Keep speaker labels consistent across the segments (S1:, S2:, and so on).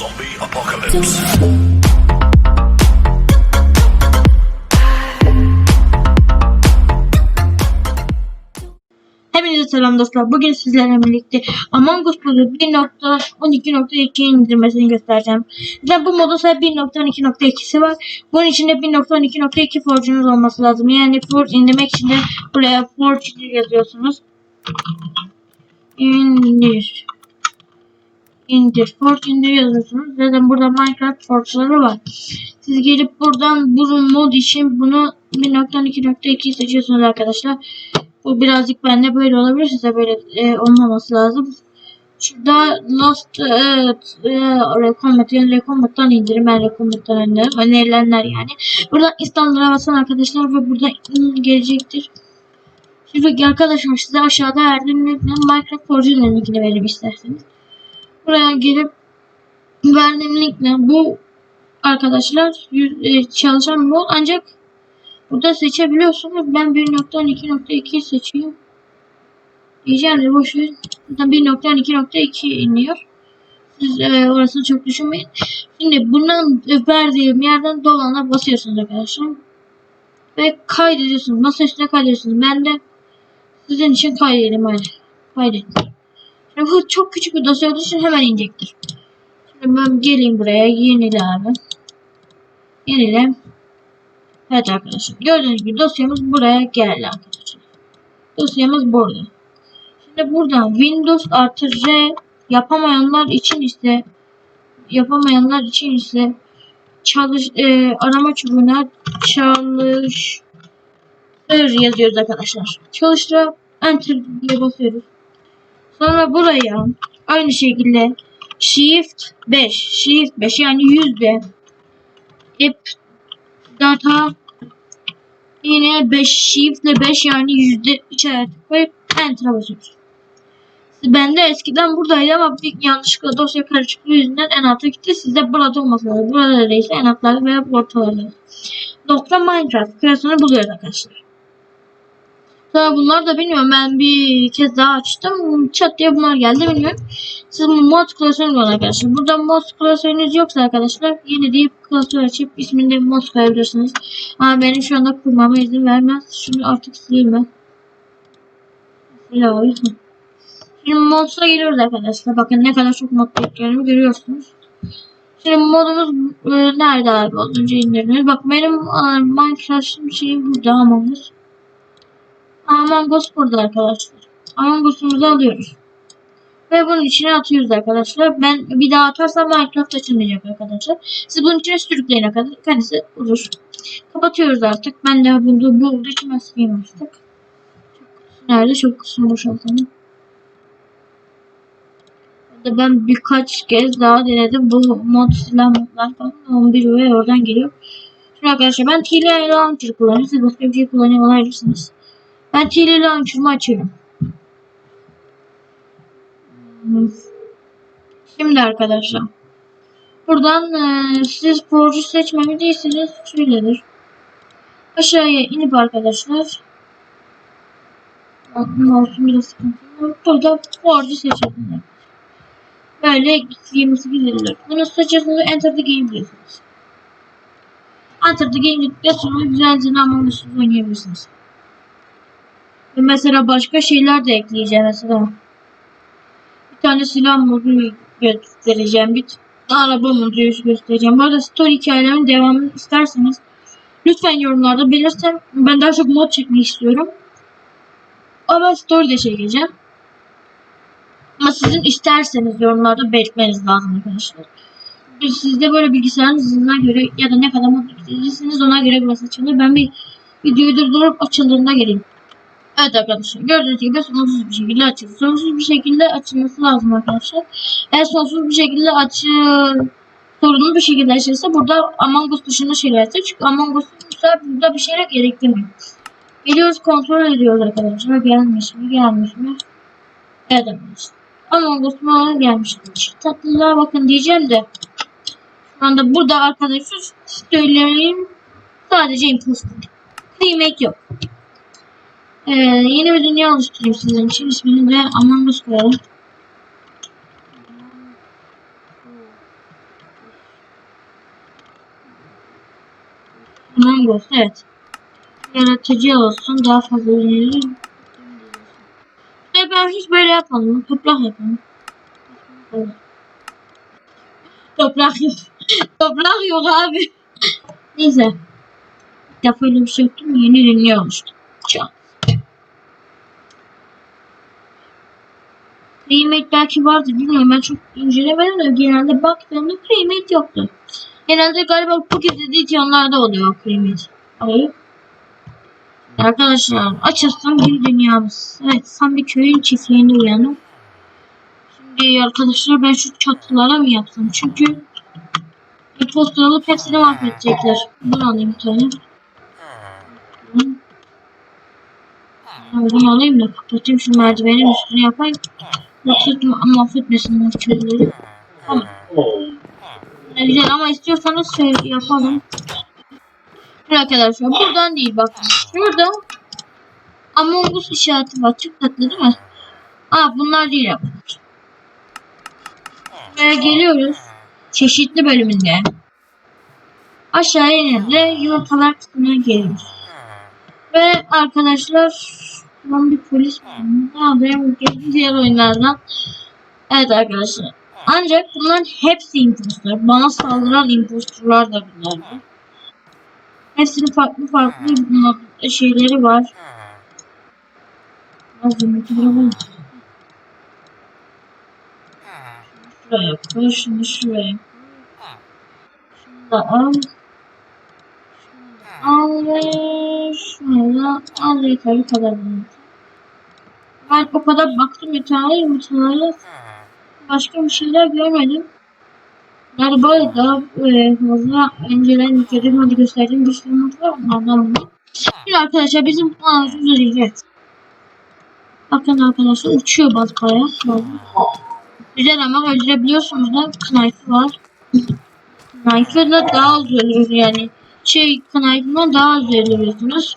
S1: Zombie apocalypse.
S2: Hepinize selam dostlar. Bugün sizlerle birlikte Among Us modu 1.12.2'ye indirmesini göstereceğim. Zaten bu modun sadece 1.12.2'si var. Bunun içinde 1.12.2 forge'unuz olması lazım. Yani forge indirmek için de buraya forge yazıyorsunuz. İndir. İndir. Forge indir yazıyorsunuz. Zaten burada Minecraft forge'ları var. Siz gelip buradan bu mod için bunu 1.12.2 seçiyorsunuz arkadaşlar. Bu birazcık bende böyle olabilir. Size böyle e, olmaması lazım. Şurada Lost evet, e, Recombat yani Recombat'tan indirim. Ben Recombat'tan indirdim. Önerilenler yani. Burada İstanbul'a basan arkadaşlar ve burada gelecektir. Şimdi arkadaşlar size aşağıda linkle Minecraft Forge'ın linkini vereyim isterseniz. Buraya gelip verdiğim linkle bu arkadaşlar e, çalışan mod ancak Burada seçebiliyorsunuz. Ben 1.12.2 seçeyim. Diyeceğim boş ver. Burada 1.12.2 iniyor. Siz e, orasını çok düşünmeyin. Şimdi bundan verdiğim yerden dolana basıyorsunuz arkadaşlar. Ve kaydediyorsunuz. Masa üstüne kaydediyorsunuz. Ben de sizin için kaydedelim hadi. Kaydedin. Şimdi bu çok küçük bir dosya olduğu için hemen inecektir. Şimdi ben geleyim buraya. Yenile abi. Yenile. Evet arkadaşlar gördüğünüz gibi dosyamız buraya geldi arkadaşlar. Dosyamız burada. Şimdi buradan Windows artı R yapamayanlar için ise yapamayanlar için ise çalış e, arama çubuğuna çalıştır yazıyoruz arkadaşlar. Çalıştır enter diye basıyoruz. Sonra buraya aynı şekilde shift 5 shift 5 yani yüzde app data yine 5 shift ile 5 yani yüzde işaret koyup enter'a basıyoruz. Bende eskiden buradaydı ama bir yanlışlıkla dosya karışıklığı yüzünden en alta gitti. Sizde burada olması lazım. Burada değilse en altlarda veya ortalarda. Nokta Minecraft klasörünü buluyoruz arkadaşlar. Sonra bunlar da bilmiyorum ben bir kez daha açtım. Çat diye bunlar geldi bilmiyorum. Siz mod klasörünüz var arkadaşlar. Burada mod klasörünüz yoksa arkadaşlar yeni deyip klasör açıp ismini de mod koyabilirsiniz. Ama benim şu anda kurmama izin vermez. Şunu artık sileyim ben. Sil abi. Şimdi modsa giriyoruz arkadaşlar. Bakın ne kadar çok mod bekliyorum görüyorsunuz. Şimdi modumuz e, nerede abi? Az önce indirdiniz. Bak benim e, Minecraft'ın şeyi burada Us. Among Us burada arkadaşlar. Among Us'umuzu alıyoruz. Ve bunun içine atıyoruz arkadaşlar. Ben bir daha atarsam Minecraft açılmayacak arkadaşlar. Siz bunun içine sürükleyin kadar kendisi olur. Kapatıyoruz artık. Ben de bunu bu olduğu için ben artık. Nerede? Çok kısmı boşaltalım. Ben birkaç kez daha denedim. Bu mod silah modlar falan 11 ve oradan geliyor. Şimdi arkadaşlar ben TLA Launcher kullanıyorum. Siz başka bir şey kullanıyor olabilirsiniz. Ben TLA Launcher'ımı açıyorum. Şimdi arkadaşlar. Buradan e, siz borcu seçmemi değilseniz şöyledir. Aşağıya inip arkadaşlar. Mouse'um biraz sıkıntılı. Burada borcu seçelim. Böyle 28 lira. Bunu seçiyorsunuz Enter the Game diyorsunuz. Enter the Game dedikten sonra güzelce Us'u oynayabilirsiniz. Mesela başka şeyler de ekleyeceğim mesela. Bir tane silah modu göstereceğim. Bir araba modu göstereceğim. Bu arada story hikayelerimin devamını isterseniz lütfen yorumlarda belirtin. Ben daha çok mod çekmek istiyorum. Ama story de çekeceğim. Ama sizin isterseniz yorumlarda belirtmeniz lazım arkadaşlar. Sizde böyle bilgisayarınızına göre ya da ne kadar mod istediyseniz ona göre burası açılır. Ben bir videoyu durdurup açıldığında geleyim. Evet arkadaşlar gördüğünüz gibi sonsuz bir şekilde açıldı. Sonsuz bir şekilde açılması lazım arkadaşlar. Eğer sonsuz bir şekilde açı sorunlu bir şekilde açılırsa burada Among Us dışında şeyler açacak. Çünkü Among Us burada bir şeyler gerektirmiyor. Geliyoruz kontrol ediyoruz arkadaşlar. Gelmiş mi gelmiş mi? Evet arkadaşlar. Among Us gelmiş. Şu tatlılığa bakın diyeceğim de. Şu anda burada arkadaşlar söyleyeyim. Sadece imposter. Remake yok. Ee, yeni bir dünya oluşturayım sizin için. İsmini de Among Us koyalım. Among Us evet. Yaratıcı olsun. Daha fazla yönelim. Ve ben hiç böyle yapmadım. Toprak yapalım. Evet. Toprak yok. Toprak yok abi. Neyse. Bir defa öyle bir şey yaptım. Yeni dünya oluştu. Çak. Remake belki vardı bilmiyorum ben çok incelemedim de genelde baktığımda Remake yoktu. Genelde galiba Pocket Edition'larda oluyor Remake. Hayır. Arkadaşlar açılsın bir dünyamız. Evet tam bir köyün çiftliğinde uyandım. Şimdi arkadaşlar ben şu çatılara mı yapsam? Çünkü imposter alıp hepsini mahvedecekler. Bunu alayım bir tane. Bunu alayım da kapatayım şu merdivenin üstünü yapayım. Yoksa ma- mahvetmesinler köyleri. Tamam. Ne güzel ama istiyorsanız şey yapalım. Bir arkadaşlar buradan değil bak. Şurada Among Us işareti var. Çok tatlı değil mi? Aa bunlar değil arkadaşlar. Buraya geliyoruz. Çeşitli bölümünde. Aşağıya inince yumurtalar kısmına geliyoruz. Ve arkadaşlar ben bir polis miyim? Ne yapayım? Diğer oyunlardan. Evet arkadaşlar. Ancak bunların hepsi impostor. Bana saldıran impostorlar da bunlardı. Hepsinin farklı farklı şeyleri var. Az yumurta bulamayız. Şuraya koy, şunu şuraya. Şunu da al. Al ve yeterli kadar. Ben o kadar baktım yeterli yumurtalara başka bir şeyler görmedim. Galiba daha e, fazla önceden hadi gösterdiğim bir sürü mod var onlardan. Şimdi arkadaşlar bizim ağzımız evet. Bakın arkadaşlar uçuyor baskaya. Güzel ama öldürebiliyorsunuz da knife var. Knife'la daha az ölüyoruz yani. Şey knife'la daha az ölüyorsunuz.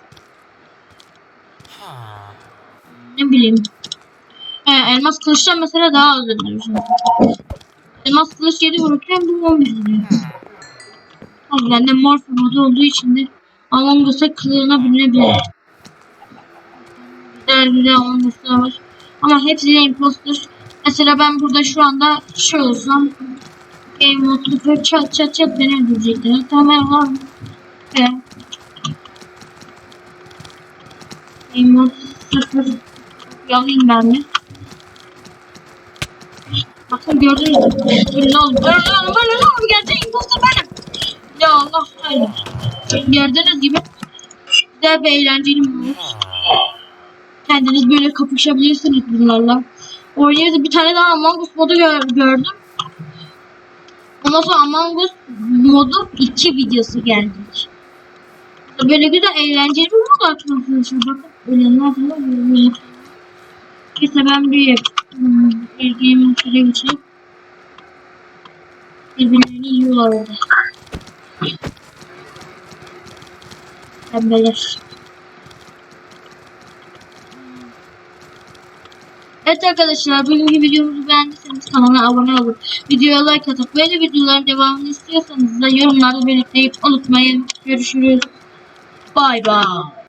S2: Ne bileyim. He, elmas kılıçla mesela daha az ölüyorsunuz. Elmas kılıç 7 vururken bu 11 vuruyor. Abi bende morph modu olduğu için de Among Us'a kılığına bürünebilir. Güzel güzel Among Us'lar var. Ama hepsi de imposter. Mesela ben burada şu anda şey olsam Game böyle çat çat çat beni öldürecekler. Tamam var mı? Game mod sıfır Yalayım ben mi? Bakın gördünüz mü? Böyle oldu. Böyle oldu. Böyle oldu. Gerçek imposter benim. Ya Allah hayır. Gördüğünüz gibi güzel ve eğlenceli bir. Kendiniz böyle kapışabilirsiniz bunlarla. Oynayabilirsiniz. Bir tane daha Among Us modu gö- gördüm. Ondan sonra Among Us modu 2 videosu geldi. Böyle güzel eğlenceli bir mod arkadaşlar. Bakın ölenler falan böyle. Neyse ben bir hmm, bir game süre geçeyim. Birbirlerini yiyorlar orada. Pembeler. Evet arkadaşlar bugünkü videomuzu beğendiyseniz kanala abone olup videoya like atıp böyle videoların devamını istiyorsanız da yorumlarda belirtmeyi unutmayın. Görüşürüz. Bye bye.